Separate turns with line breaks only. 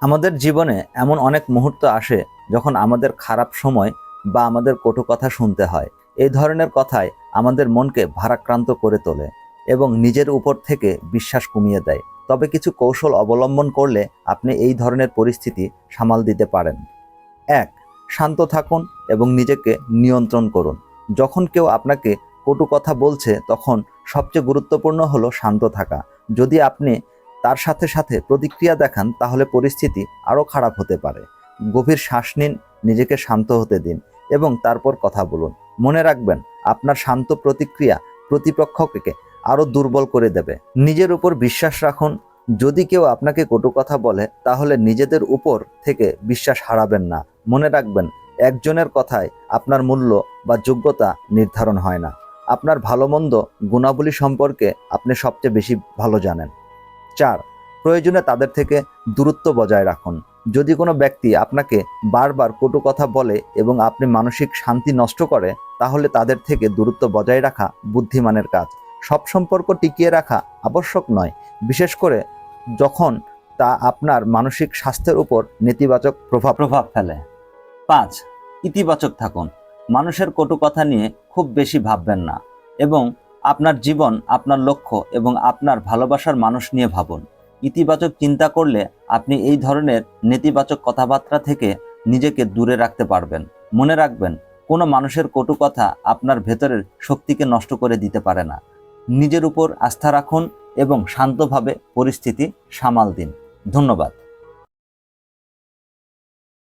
আমাদের জীবনে এমন অনেক মুহূর্ত আসে যখন আমাদের খারাপ সময় বা আমাদের কটু কথা শুনতে হয়। এই ধরনের কথাই আমাদের মনকে ভারাক্রান্ত করে তোলে এবং নিজের উপর থেকে বিশ্বাস কমিয়ে দেয়। তবে কিছু কৌশল অবলম্বন করলে আপনি এই ধরনের পরিস্থিতি সামাল দিতে পারেন। এক, শান্ত থাকুন এবং নিজেকে নিয়ন্ত্রণ করুন। যখন কেউ আপনাকে কটু কথা বলছে, তখন সবচেয়ে গুরুত্বপূর্ণ হলো শান্ত থাকা। যদি আপনি তার সাথে সাথে প্রতিক্রিয়া দেখান, তাহলে পরিস্থিতি আরও খারাপ হতে পারে। গভীর শ্বাস নিন, নিজেকে শান্ত হতে দিন এবং তারপর কথা বলুন। মনে রাখবেন, আপনার শান্ত প্রতিক্রিয়া প্রতিপক্ষকে আরও দুর্বল করে দেবে। নিজের উপর বিশ্বাস রাখুন, যদি কেউ আপনাকে কটু কথা বলে, তাহলে নিজেদের উপর থেকে বিশ্বাস হারাবেন না। মনে রাখবেন, একজনের কথায় আপনার মূল্য বা যোগ্যতা নির্ধারণ হয় না। আপনার ভালো মন্দ গুণাবলী সম্পর্কে আপনি সবচেয়ে বেশি ভালো জানেন। চার, প্রয়োজনে তাদের থেকে দূরত্ব বজায় রাখুন। যদি কোনো ব্যক্তি আপনাকে বারবার কটু কথা বলে এবং আপনি মানসিক শান্তি নষ্ট করে, তাহলে তাদের থেকে দূরত্ব বজায় রাখা বুদ্ধিমানের কাজ। সব সম্পর্ক টিকিয়ে রাখা আবশ্যক নয়, বিশেষ করে যখন তা আপনার মানসিক স্বাস্থ্যের উপর নেতিবাচক প্রভাব প্রভাব ফেলে। পাঁচ, ইতিবাচক থাকুন। মানুষের কটু কথা নিয়ে খুব বেশি ভাববেন না এবং আপনার জীবন, আপনার লক্ষ্য এবং আপনার ভালোবাসার মানুষ নিয়ে ভাবুন। ইতিবাচক চিন্তা করলে আপনি এই ধরনের নেতিবাচক কথাবার্তা থেকে নিজেকে দূরে রাখতে পারবেন। মনে রাখবেন, কোনো মানুষের কটু কথা আপনার ভেতরের শক্তিকে নষ্ট করে দিতে পারে না। নিজের উপর আস্থা রাখুন এবং শান্তভাবে পরিস্থিতি সামাল দিন। ধন্যবাদ।